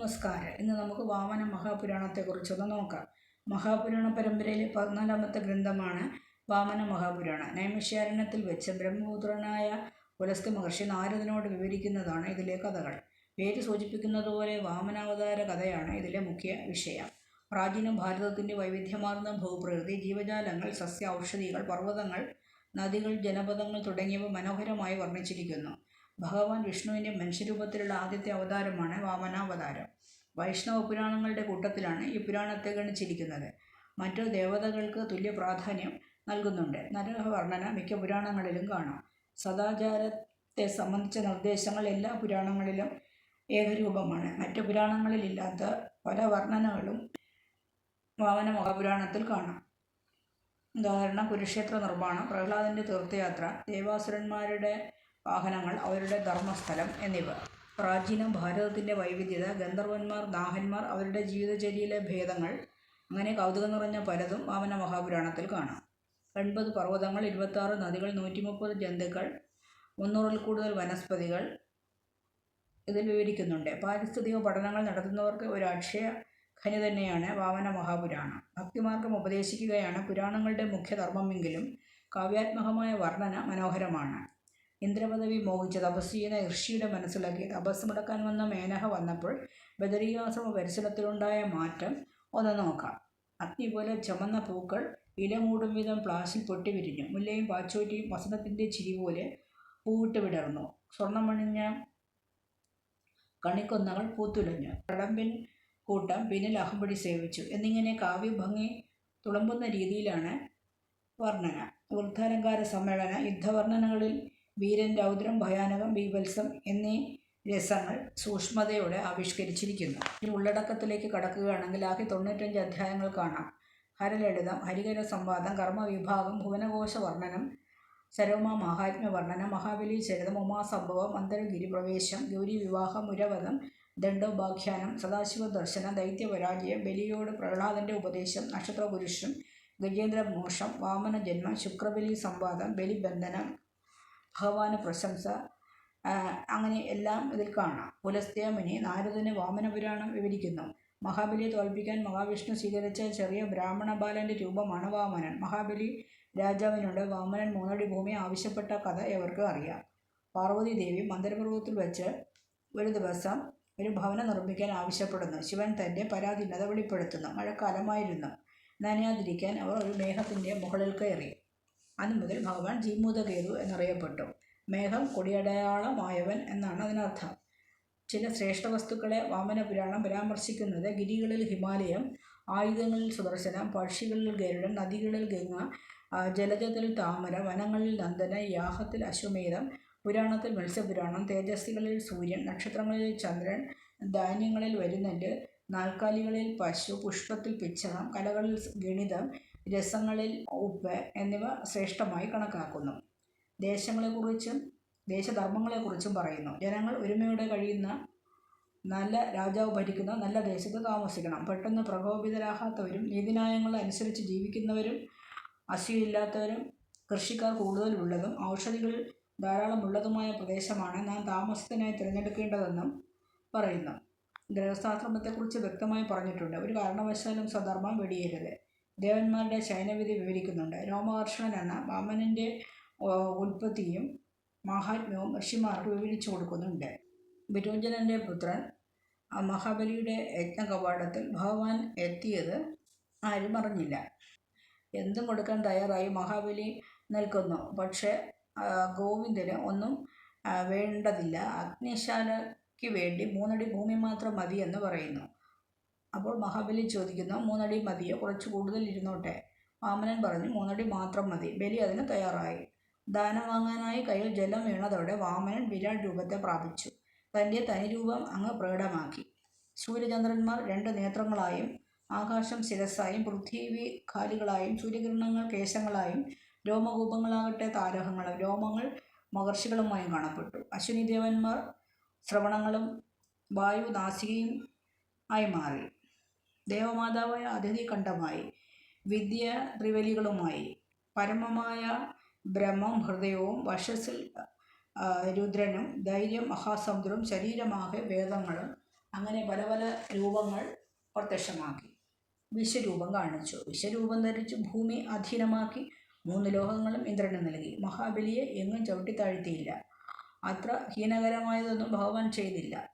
നമസ്കാരം. ഇന്ന് നമുക്ക് വാമന മഹാപുരാണത്തെക്കുറിച്ചൊന്ന് നോക്കാം. മഹാപുരാണ പരമ്പരയിലെ പതിനാലാമത്തെ ഗ്രന്ഥമാണ് വാമന മഹാപുരാണം. നൈമിഷ്യാരണ്യത്തിൽ വെച്ച് ബ്രഹ്മപുത്രനായ പുലസ്ത്യ മഹർഷി നാരദനോട് വിവരിക്കുന്നതാണ് ഇതിലെ കഥകൾ. പേര് സൂചിപ്പിക്കുന്നതുപോലെ വാമനാവതാര കഥയാണ് ഇതിലെ മുഖ്യ വിഷയം. പ്രാചീന ഭാരതത്തിന്റെ വൈവിധ്യമാർന്ന ഭൂപ്രകൃതി ജീവജാലങ്ങൾ സസ്യ ഔഷധികൾ പർവതങ്ങൾ നദികൾ ജനപദങ്ങൾ തുടങ്ങിയവ മനോഹരമായി വർണിച്ചിരിക്കുന്നു. ഭഗവാൻ വിഷ്ണുവിന്റെ മനുഷ്യരൂപത്തിലുള്ള ആദ്യത്തെ അവതാരമാണ് വാമനാവതാരം. വൈഷ്ണവ പുരാണങ്ങളുടെ കൂട്ടത്തിലാണ് ഈ പുരാണത്തെ ഗണിച്ചിരിക്കുന്നത്. മറ്റു ദേവതകൾക്ക് തുല്യ പ്രാധാന്യം നൽകുന്നുണ്ട്. നരഹവർണന മിക്ക പുരാണങ്ങളിലും കാണാം. സദാചാരത്തെ സംബന്ധിച്ച നിർദ്ദേശങ്ങൾ എല്ലാ പുരാണങ്ങളിലും ഏകരൂപമാണ്. മറ്റു പുരാണങ്ങളിലില്ലാത്ത പല വർണനകളും വാമന മഹാപുരാണത്തിൽ കാണാം. ഉദാഹരണം കുരുക്ഷേത്ര നിർമ്മാണം പ്രഹ്ലാദന്റെ തീർത്ഥയാത്ര ദേവാസുരന്മാരുടെ വാഹനങ്ങൾ അവരുടെ ധർമ്മസ്ഥലം എന്നിവ. പ്രാചീന ഭാരതത്തിന്റെ വൈവിധ്യത ഗന്ധർവന്മാർ ദാഹന്മാർ അവരുടെ ജീവിതചര്യയിലെ ഭേദങ്ങൾ അങ്ങനെ കൗതുകം നിറഞ്ഞ പലതും വാമന മഹാപുരാണത്തിൽ കാണാം. എൺപത് പർവതങ്ങൾ ഇരുപത്താറ് നദികൾ നൂറ്റി മുപ്പത് ജന്തുക്കൾ മുന്നൂറിൽ കൂടുതൽ വനസ്പതികൾ ഇതിൽ വിവരിക്കുന്നുണ്ട്. പാരിസ്ഥിതിക പഠനങ്ങൾ നടത്തുന്നവർക്ക് ഒരു അക്ഷയ ഖനി തന്നെയാണ് വാമന മഹാപുരാണം. ഭക്തിമാർഗം ഉപദേശിക്കുകയാണ് പുരാണങ്ങളുടെ മുഖ്യധർമ്മമെങ്കിലും കാവ്യാത്മകമായ വർണന മനോഹരമാണ്. ഇന്ദ്രപദവി മോഹിച്ച തപസ്വീന ഋഷിയുടെ മനസ്സിലാക്കി. തപസ് മുടക്കാൻ വന്ന മേനഹ വന്നപ്പോൾ ബദരീയാശ്രമ പരിസരത്തിലുണ്ടായ മാറ്റം ഒന്ന് നോക്കാം. അഗ്നി പോലെ ചമന്ന പൂക്കൾ ഇല മൂടും വിധം പ്ലാസിൽ പൊട്ടി വിരിഞ്ഞു. മുല്ലയും പാച്ചോറ്റിയും വസന്തത്തിന്റെ ചിരി പോലെ പൂവിട്ട് വിടർന്നു. സ്വർണമണിഞ്ഞ കണിക്കൊന്നകൾ പൂത്തുലഞ്ഞു. കടമ്പിൻ കൂട്ടം പിന്നിൽ അഹമ്പടി സേവിച്ചു. എന്നിങ്ങനെ കാവ്യഭംഗി തുളമ്പുന്ന രീതിയിലാണ് വർണന. വൃദ്ധാലങ്കാര സമ്മേളന യുദ്ധവർണനകളിൽ വീരൻ രൗദ്രം ഭയാനകം ബീഭത്സം എന്നീ രസങ്ങൾ സൂക്ഷ്മതയോടെ ആവിഷ്കരിച്ചിരിക്കുന്നു. ഈ ഉള്ളടക്കത്തിലേക്ക് കടക്കുകയാണെങ്കിൽ ആകെ തൊണ്ണൂറ്റഞ്ച് അധ്യായങ്ങൾ കാണാം. ഹരലളിതം ഹരികര സംവാദം കർമ്മവിഭാഗം ഭുവനകോശ വർണനം സരോമ മഹാത്മ്യ വർണനം മഹാബലി ചരിതം ഉമാസംഭവം അന്തരഗിരി പ്രവേശം ഗൗരി വിവാഹം മുരവധം ദണ്ഡോപാഖ്യാനം സദാശിവ ദർശനം ദൈത്യപരാജയം ബലിയോട് പ്രഹ്ലാദന്റെ ഉപദേശം നക്ഷത്രപുരുഷൻ ഗജേന്ദ്ര മോഷം വാമന ജന്മം ശുക്രബലി സംവാദം ബലിബന്ധനം ഭഗവാന് പ്രശംസ അങ്ങനെ എല്ലാം ഇതിൽ കാണാം. പുലസ്ത്യ മുനി നാരദന് വാമനപുരാണം വിവരിക്കുന്നു. മഹാബലിയെ തോൽപ്പിക്കാൻ മഹാവിഷ്ണു സ്വീകരിച്ച ചെറിയ ബ്രാഹ്മണ ബാലന്റെ രൂപമാണ് വാമനൻ. മഹാബലി രാജാവിനോട് വാമനൻ മൂന്നടി ഭൂമി ആവശ്യപ്പെട്ട കഥ എവർക്ക് അറിയാം. പാർവതി ദേവി മന്ദരപർവതത്തിൽ വെച്ച് ഒരു ദിവസം ഒരു ഭവനം നിർമ്മിക്കാൻ ആവശ്യപ്പെടുന്നു. ശിവൻ തന്റെ പരാധീനത വെളിപ്പെടുത്തുന്നു. മഴക്കാലമായിരുന്നു. നനയാതിരിക്കാൻ അവർ ഒരു മേഘത്തിന്റെ മുകളിൽ കയറി. അന്നു മുതൽ ഭഗവാൻ ജീമൂതകേതു എന്നറിയപ്പെട്ടു. മേഘം കൊടിയടയാളമായവൻ എന്നാണ് അതിനർത്ഥം. ചില ശ്രേഷ്ഠ വസ്തുക്കളെ വാമനപുരാണം പരാമർശിക്കുന്നത് ഗിരികളിൽ ഹിമാലയം ആയുധങ്ങളിൽ സുദർശനം പക്ഷികളിൽ ഗരുഡൻ നദികളിൽ ഗംഗ ജലജത്തിൽ താമര വനങ്ങളിൽ നന്ദന യാഹത്തിൽ അശ്വമേധം പുരാണത്തിൽ മത്സ്യപുരാണം തേജസ്വികളിൽ സൂര്യൻ നക്ഷത്രങ്ങളിൽ ചന്ദ്രൻ ധാന്യങ്ങളിൽ വരുന്നെല്ല് നാൽക്കാലികളിൽ പശു പുഷ്പത്തിൽ പിച്ചകം കലകളിൽ ഗണിതം രസങ്ങളിൽ ഉപ്പ് എന്നിവ ശ്രേഷ്ഠമായി കണക്കാക്കുന്നു. ദേശങ്ങളെക്കുറിച്ചും ദേശധർമ്മങ്ങളെക്കുറിച്ചും പറയുന്നു. ജനങ്ങൾ ഒരുമയോടെ കഴിയുന്ന നല്ല രാജാവ് ഭരിക്കുന്ന നല്ല ദേശത്ത് താമസിക്കണം. പെട്ടെന്ന് പ്രകോപിതരാകാത്തവരും നീതിന്യായങ്ങൾ അനുസരിച്ച് ജീവിക്കുന്നവരും അസൂയില്ലാത്തവരും കൃഷിക്കാർ കൂടുതലുള്ളതും ഔഷധികൾ ധാരാളമുള്ളതുമായ പ്രദേശമാണ് നാം താമസത്തിനായി തിരഞ്ഞെടുക്കേണ്ടതെന്നും പറയുന്നു. ഗൃഹസ്ഥാശ്രമത്തെക്കുറിച്ച് വ്യക്തമായി പറഞ്ഞിട്ടുണ്ട്. ഒരു കാരണവശാലും സ്വധർമ്മം വെടിയരുത്. ദേവന്മാരുടെ ശയനവിധി വിവരിക്കുന്നുണ്ട്. രോമകർഷണൻ എന്ന വാമനന്റെ ഉൽപ്പത്തിയും മഹാത്മ്യവും ഋഷിമാർക്ക് വിവരിച്ചു കൊടുക്കുന്നുണ്ട്. വിരോചനന്റെ പുത്രൻ മഹാബലിയുടെ യജ്ഞകവാടത്തിൽ ഭഗവാൻ എത്തിയത് ആരും അറിഞ്ഞില്ല. എന്തും കൊടുക്കാൻ തയ്യാറായി മഹാബലി നിൽക്കുന്നു. പക്ഷേ ഗോവിന്ദന് ഒന്നും വേണ്ടതില്ല. അഗ്നിശാലയ്ക്ക് വേണ്ടി മൂന്നടി ഭൂമി മാത്രം മതി എന്ന് പറയുന്നു. അപ്പോൾ മഹാബലി ചോദിക്കുന്നു മൂന്നടി മതിയോ? കുറച്ച് കൂടുതൽ ഇരുന്നോട്ടെ. വാമനൻ പറഞ്ഞു മൂന്നടി മാത്രം മതി. ബലി അതിന് തയ്യാറായി. ദാനം വാങ്ങാനായി കയ്യിൽ ജലം വീണതോടെ വാമനൻ വിരാട് രൂപത്തെ പ്രാപിച്ചു. തന്റെ തനിരൂപം അങ്ങ് പ്രകടമാക്കി. സൂര്യചന്ദ്രന്മാർ രണ്ട് നേത്രങ്ങളായും ആകാശം ശിരസ്സായും പൃഥ്വി കാലുകളായും സൂര്യകിരണങ്ങൾ കേശങ്ങളായും രോമകൂപങ്ങളാകട്ടെ താരകങ്ങളും രോമങ്ങൾ മഹർഷികളുമായും കാണപ്പെട്ടു. അശ്വിനി ദേവന്മാർ ശ്രവണങ്ങളും വായു നാസികയും ആയി മാറി. ദേവമാതാവായ അതിഥി കണ്ഠമായി വിദ്യ ത്രിവലികളുമായി പരമമായ ബ്രഹ്മം ഹൃദയവും വശസ്സിൽ രുദ്രനും ധൈര്യം മഹാസമുദ്രവും ശരീരമാകെ വേദങ്ങളും അങ്ങനെ പല പല രൂപങ്ങൾ പ്രത്യക്ഷമാക്കി. വിശ്വരൂപം കാണിച്ചു. വിശ്വരൂപം ധരിച്ച് ഭൂമി അധീനമാക്കി മൂന്ന് ലോകങ്ങളും ഇന്ദ്രന് നൽകി. മഹാബലിയെ എങ്ങും ചവിട്ടിത്താഴ്ത്തിയില്ല. അത്ര ഹീനകരമായതൊന്നും ഭഗവാൻ ചെയ്തില്ല.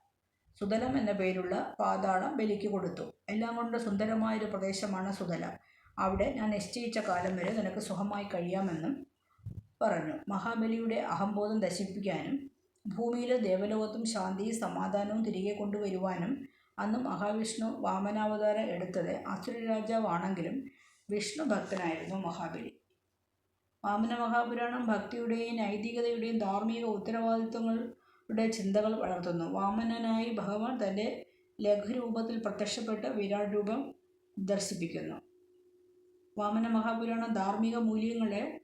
സുതലം എന്ന പേരുള്ള പാതാളം ബലിക്ക് കൊടുത്തു. എല്ലാം കൊണ്ട് സുന്ദരമായൊരു പ്രദേശമാണ് സുതലം. അവിടെ ഞാൻ നിശ്ചയിച്ച കാലം വരെ നിനക്ക് സുഖമായി കഴിയാമെന്നും പറഞ്ഞു. മഹാബലിയുടെ അഹംബോധം ദശിപ്പിക്കാനും ഭൂമിയിലെ ദേവലോകത്തും ശാന്തിയും സമാധാനവും തിരികെ കൊണ്ടുവരുവാനും അന്ന് മഹാവിഷ്ണു വാമനാവതാരം എടുത്തത് അസുര രാജാവാണെങ്കിലും വിഷ്ണു ഭക്തനായിരുന്നു മഹാബലി. വാമന മഹാപുരാണം ഭക്തിയുടെയും നൈതികതയുടെയും ധാർമ്മിക ഉത്തരവാദിത്വങ്ങളുടെ ചിന്തകൾ വളർത്തുന്നു. വാമനനായി ഭഗവാൻ തന്റെ ലഘുരൂപത്തിൽ പ്രത്യക്ഷപ്പെട്ട് വിരാട് രൂപം ദർശിപ്പിക്കുന്നു. വാമന മഹാപുരാണം ധാർമ്മിക മൂല്യങ്ങളെ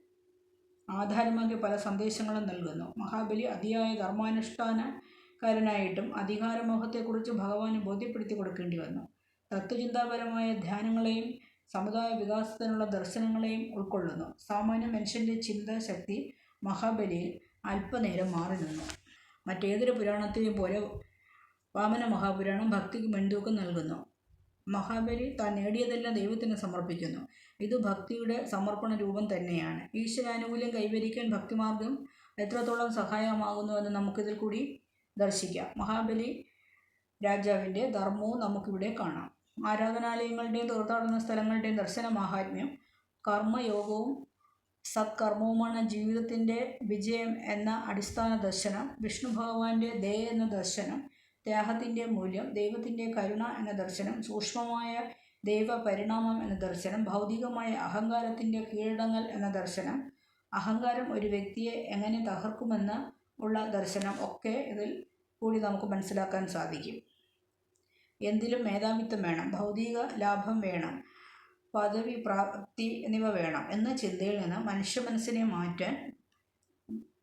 ആധാരമാക്കി പല സന്ദേശങ്ങളും നൽകുന്നു. മഹാബലി അതിയായ ധർമാനുഷ്ഠാനക്കാരനായിട്ടും അധികാരമോഹത്തെക്കുറിച്ച് ഭഗവാന് ബോധ്യപ്പെടുത്തി കൊടുക്കേണ്ടി വന്നു. തത്വചിന്താപരമായ ധ്യാനങ്ങളെയും സമുദായ വികാസത്തിനുള്ള ദർശനങ്ങളെയും ഉൾക്കൊള്ളുന്നു. സാമാന്യ മനുഷ്യന്റെ ചിന്താശക്തി മഹാബലിയിൽ അല്പനേരം മാറി നിന്നു. മറ്റേതൊരു പുരാണത്തെയും പോലെ വാമന മഹാപുരാണം ഭക്തിക്ക് മുൻതൂക്കം നൽകുന്നു. മഹാബലി താൻ നേടിയതെല്ലാം ദൈവത്തിന് സമർപ്പിക്കുന്നു. ഇത് ഭക്തിയുടെ സമർപ്പണ രൂപം തന്നെയാണ്. ഈശ്വരാനുകൂല്യം കൈവരിക്കാൻ ഭക്തിമാർഗം എത്രത്തോളം സഹായമാകുന്നുവെന്ന് നമുക്കിതിൽ കൂടി ദർശിക്കാം. മഹാബലി രാജാവിന്റെ ധർമ്മവും നമുക്കിവിടെ കാണാം. ആരാധനാലയങ്ങളുടെയും തീർത്ഥാടന സ്ഥലങ്ങളുടെയും ദർശന മാഹാത്മ്യം കർമ്മയോഗവും സത്കർമ്മവുമാണ് ജീവിതത്തിന്റെ വിജയം എന്ന അടിസ്ഥാന ദർശനം. വിഷ്ണു ഭഗവാന്റെ ദയ എന്ന ദർശനം. ത്യാഗത്തിന്റെ മൂല്യം ദൈവത്തിന്റെ കരുണ എന്ന ദർശനം. സൂക്ഷ്മമായ ദൈവ പരിണാമം എന്ന ദർശനം. ഭൗതികമായ അഹങ്കാരത്തിന്റെ കീഴടങ്ങൽ എന്ന ദർശനം. അഹങ്കാരം ഒരു വ്യക്തിയെ എങ്ങനെ തകർക്കുമെന്ന് ഉള്ള ദർശനം ഒക്കെ ഇതിൽ കൂടി നമുക്ക് മനസ്സിലാക്കാൻ സാധിക്കും. എന്തിലും മേധാവിത്വം വേണം ഭൗതിക ലാഭം വേണം പദവി പ്രാപ്തി എന്നിവ വേണം എന്ന ചിന്തയിൽ നിന്ന് മനുഷ്യ മനസ്സിനെ മാറ്റാൻ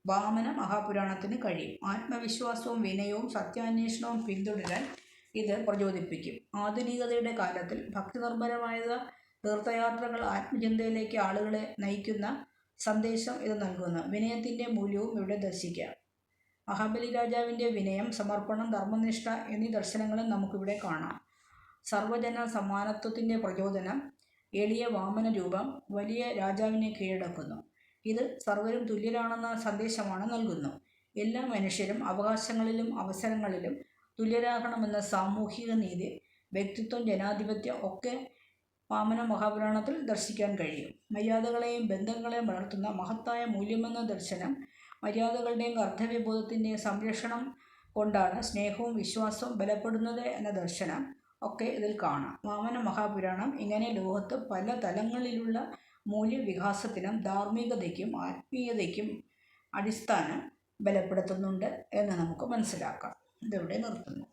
വാമന മഹാപുരാണത്തിന് കഴിയും. ആത്മവിശ്വാസവും വിനയവും സത്യാന്വേഷണവും പിന്തുടരാൻ ഇത് പ്രചോദിപ്പിക്കും. ആധുനികതയുടെ കാലത്തിൽ ഭക്തി നിർഭരമായ തീർത്ഥയാത്രകൾ ആത്മചിന്തയിലേക്ക് ആളുകളെ നയിക്കുന്ന സന്ദേശം ഇത് നൽകുന്നു. വിനയത്തിന്റെ മൂല്യവും ഇവിടെ ദർശിക്കാം. മഹാബലി രാജാവിന്റെ വിനയം സമർപ്പണം ധർമ്മനിഷ്ഠ എന്നീ ദർശനങ്ങളും നമുക്കിവിടെ കാണാം. സർവജന സമാനത്വത്തിന്റെ പ്രചോദനം എളിയ വാമന രൂപം വലിയ രാജാവിനെ കീഴടക്കുന്നു. ഇത് സർവരും തുല്യരാണെന്ന സന്ദേശമാണ് നൽകുന്നു. എല്ലാ മനുഷ്യരും അവകാശങ്ങളിലും അവസരങ്ങളിലും തുല്യരാകണമെന്ന സാമൂഹിക നീതി വ്യക്തിത്വം ജനാധിപത്യം ഒക്കെ വാമന മഹാപുരാണത്തിൽ ദർശിക്കാൻ കഴിയും. മര്യാദകളെയും ബന്ധങ്ങളെയും വളർത്തുന്ന മഹത്തായ മൂല്യമെന്ന ദർശനം മര്യാദകളുടെയും കർത്തവ്യബോധത്തിന്റെയും സംരക്ഷണം കൊണ്ടാണ് സ്നേഹവും വിശ്വാസവും ബലപ്പെടുന്നത് എന്ന ദർശനം ഒക്കെ ഇതിൽ കാണാം. വാമന മഹാപുരാണം ഇങ്ങനെ ലോകത്ത് പല തലങ്ങളിലുള്ള മൂല്യവികാസത്തിനും ധാർമ്മികതയ്ക്കും ആത്മീയതയ്ക്കും അടിസ്ഥാനം ബലപ്പെടുത്തുന്നുണ്ട് എന്ന് നമുക്ക് മനസ്സിലാക്കാം. ഇതിവിടെ നിർത്തുന്നു?